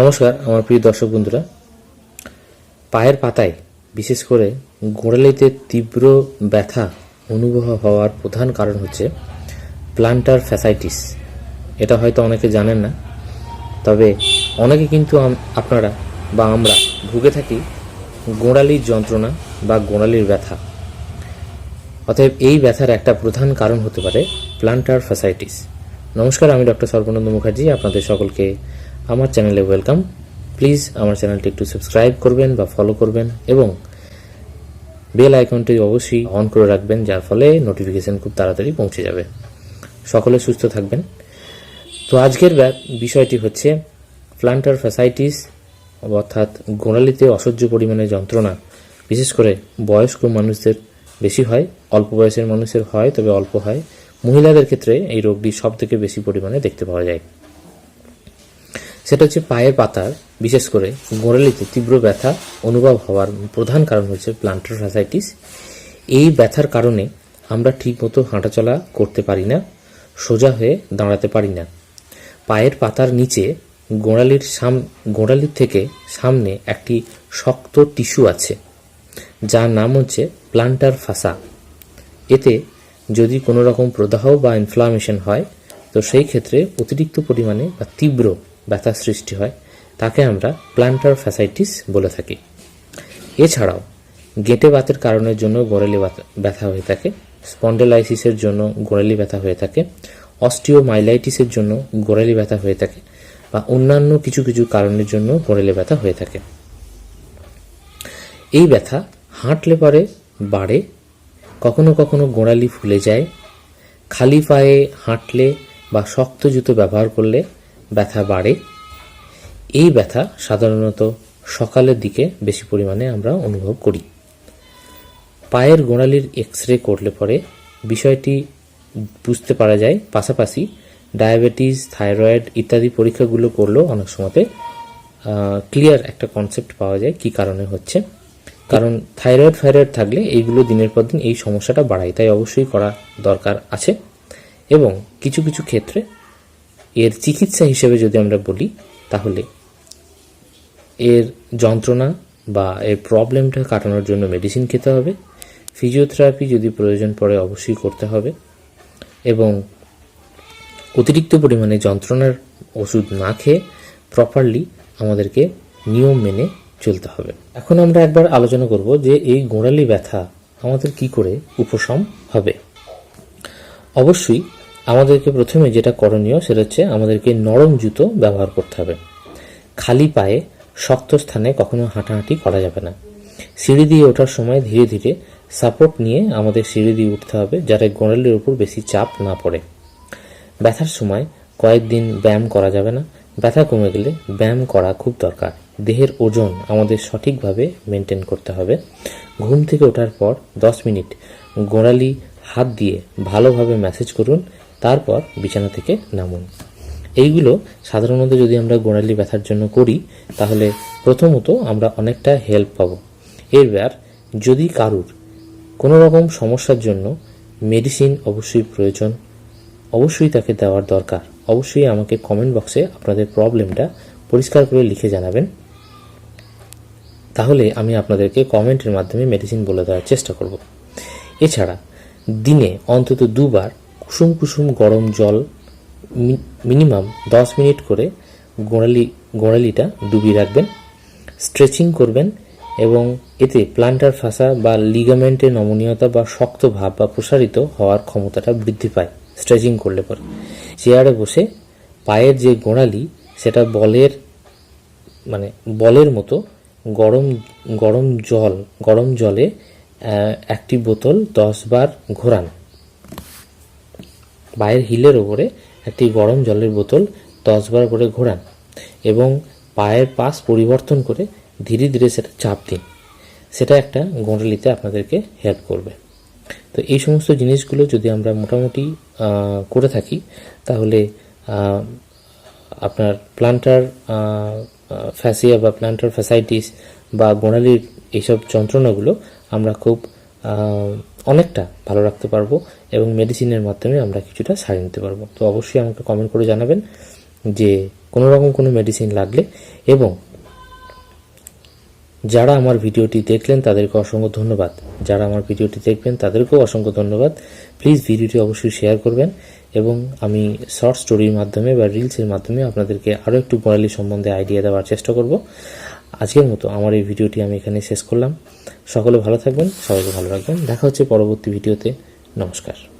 নমস্কার, আমার প্রিয় দর্শক বন্ধুরা। পায়ের পাতায়, বিশেষ করে গোড়ালিতে তীব্র ব্যথা অনুভব হওয়ার প্রধান কারণ হচ্ছে প্লান্টার ফ্যাসাইটিস এটা হয়তো অনেকে জানেন না, তবে অনেকে কিন্তু আপনারা বা আমরা ভুগে থাকি গোড়ালির যন্ত্রণা বা গোড়ালির ব্যথা। অতএব এই ব্যথার একটা প্রধান কারণ হতে পারে প্লান্টার ফ্যাসাইটিস নমস্কার, আমি ডক্টর সর্বানন্দ মুখার্জি, আপনাদের সকলকে আমার চ্যানেলে ওয়েলকাম প্লিজ আমার চ্যানেলটি একটু সাবস্ক্রাইব করবেন বা ফলো করবেন এবং বেল আইকনটি অবশ্যই অন করে রাখবেন, যার ফলে নোটিফিকেশন খুব তাড়াতাড়ি পৌঁছে যাবে। সকলে সুস্থ থাকবেন। তো আজকের বিষয়টি হচ্ছে প্লান্টার ফ্যাসাইটিস অর্থাৎ গোড়ালিতে অসহ্য পরিমাণে যন্ত্রণা। বিশেষ করে বয়স্ক মানুষদের বেশি হয়, অল্প বয়সের মানুষের হয়, তবে অল্প হয়। মহিলাদের ক্ষেত্রে এই রোগটি সব থেকে বেশি পরিমাণে দেখতে পাওয়া যায়। সেটা হচ্ছে পায়ের পাতার, বিশেষ করে গোড়ালিতে তীব্র ব্যথা অনুভব হওয়ার প্রধান কারণ হচ্ছে প্লান্টার ফ্যাসাইটিস এই ব্যথার কারণে আমরা ঠিকমতো হাঁটাচলা করতে পারি না, সোজা হয়ে দাঁড়াতে পারি না। পায়ের পাতার নিচে গোড়ালির সাম, গোড়ালির থেকে সামনে একটি শক্ত টিস্যু আছে, যার নাম হচ্ছে প্লান্টার ফাসা এতে যদি কোনো রকম প্রদাহ বা ইনফ্লামেশন হয়, তো সেই ক্ষেত্রে অতিরিক্ত পরিমাণে বা তীব্র ব্যথা সৃষ্টি হয়, তাকে আমরা প্লান্টার ফ্যাসাইটিস বলে থাকি। এছাড়াও, গেটে বাতের কারণের জন্য গোড়ালি ব্যথা হয়ে থাকে, স্পন্ডেলাইসিসের জন্য গোড়ালি ব্যথা হয়ে থাকে, অস্টিওমাইলাইটিসের জন্য গোড়ালি ব্যথা হয়ে থাকে, বা অন্যান্য কিছু কিছু কারণের জন্য গোড়ালি ব্যথা হয়ে থাকে। এই ব্যথা হাঁটলে পরে বাড়ে, কখনো কখনো গোড়ালি ফুলে যায়, খালি পায়ে হাঁটলে বা শক্ত জুতো ব্যবহার করলে ব্যথা বাড়ে। এই ব্যথা সাধারণত সকালের দিকে বেশি পরিমাণে আমরা অনুভব করি। পায়ের গোড়ালির এক্স রে করলে পরে বিষয়টি বুঝতে পারা যায়। পাশাপাশি ডায়াবেটিস, থাইরয়েড ইত্যাদি পরীক্ষাগুলো করলেও অনেক সময়তে ক্লিয়ার একটা কনসেপ্ট পাওয়া যায় কি কারণে হচ্ছে। কারণ থাইরয়েড, ফাইরয়েড থাকলে এইগুলো দিনের পর দিন এই সমস্যাটা বাড়ায়। তাই অবশ্যই করা দরকার আছে। এবং কিছু কিছু ক্ষেত্রে এর চিকিৎসা হিসেবে যদি আমরা বলি, তাহলে এর যন্ত্রণা বা এর প্রবলেমটা কাটানোর জন্য মেডিসিন খেতে হবে। ফিজিওথেরাপি যদি প্রয়োজন পড়ে অবশ্যই করতে হবে এবং অতিরিক্ত পরিমাণে যন্ত্রণার ওষুধ না খেয়ে প্রপারলি আমাদেরকে নিয়ম মেনে চলতে হবে। এখন আমরা একবার আলোচনা করব যে এই গোড়ালি ব্যথা আমাদের কি করে উপশম হবে। অবশ্যই আমাদেরকে প্রথমে যেটা করণীয় সেটা হচ্ছে আমাদেরকে নরম জুতো ব্যবহার করতে হবে। খালি পায়ে শক্ত স্থানে কখনো হাঁটাহাঁটি করা যাবে না। সিঁড়ি দিয়ে ওঠার সময় ধীরে ধীরে সাপোর্ট নিয়ে আমাদের সিঁড়ি দিয়ে উঠতে হবে যাতে গোড়ালির উপর বেশি চাপ না পড়ে। ব্যথার সময় কয়েকদিন ব্যায়াম করা যাবে না। ব্যথা কমে গেলে ব্যায়াম করা খুব দরকার। দেহের ওজন আমাদের সঠিকভাবে মেনটেন করতে হবে। ঘুম থেকে ওঠার পর দশ মিনিট গোড়ালি হাত দিয়ে ভালোভাবে ম্যাসেজ করুন। তারপর বিছানা থেকে নামুন। এইগুলো সাধারণত যদি আমরা গোড়ালি ব্যথার জন্য করি, তাহলে প্রথমত আমরা অনেকটা হেল্প পাবো। এরবার যদি কারুর কোনো রকম সমস্যার জন্য মেডিসিন অবশ্যই প্রয়োজন, অবশ্যই তাকে দেওয়ার দরকার। অবশ্যই আমাকে কমেন্ট বক্সে আপনাদের প্রবলেমটা পরিষ্কার করে লিখে জানাবেন। তাহলে আমি আপনাদেরকে কমেন্টের মাধ্যমে মেডিসিন বলে দেওয়ার চেষ্টা করব। এছাড়া দিনে অন্তত দুবার কুসুম কুসুম গরম জল মিনিমাম দশ মিনিট করে গোড়ালি, গোড়ালিটা ডুবিয়ে রাখবেন স্ট্রেচিং করবেন এবং এতে প্লান্টার ফাসা বা লিগামেন্টের নমনীয়তা বা শক্ত ভাব বা প্রসারিত হওয়ার ক্ষমতাটা বৃদ্ধি পায় স্ট্রেচিং করলে পরে। চেয়ারে বসে পায়ের যে গোড়ালি, সেটা বলের মানে বলের মতো গরম গরম জল, গরম জলে একটি বোতল দশ বার ঘোরান। পায়ের হিলের ওপরে একটি গরম জলের বোতল দশ বার করে ঘোরান এবং পায়ের পাশ পরিবর্তন করে ধীরে ধীরে সেটা চাপ দিন। সেটা একটা গোড়ালিতে আপনাদেরকে হেল্প করবে। তো এই সমস্ত জিনিসগুলো যদি আমরা মোটামুটি করে থাকি, তাহলে আপনার প্লান্টার ফ্যাসিয়া বা প্লান্টার ফ্যাসাইটিস বা গোড়ালির এইসব যন্ত্রণাগুলো আমরা খুব অনেকটা ভালো রাখতে পারব এবং মেডিসিনের মাধ্যমে আমরা কিছুটা সারিয়ে নিতে পারব। তো অবশ্যই আমাকে কমেন্ট করে জানাবেন যে কোনো রকম কোনো মেডিসিন লাগলে এবং যারা আমার ভিডিওটি দেখলেন তাদেরকে অসংখ্য ধন্যবাদ। যারা আমার ভিডিওটি দেখবেন তাদেরকেও অসংখ্য ধন্যবাদ। প্লিজ ভিডিওটি অবশ্যই শেয়ার করবেন এবং আমি শর্ট স্টোরির মাধ্যমে বা রিলসের মাধ্যমে আপনাদেরকে আরও একটু গোড়ালি সম্বন্ধে আইডিয়া দেওয়ার চেষ্টা করব। আজকের মতো আমার এই ভিডিওটি আমি এখানে শেষ করলাম। সকলে ভালো থাকবেন, সবাইকে ভালো রাখবেন। দেখা হচ্ছে পরবর্তী ভিডিওতে। নমস্কার।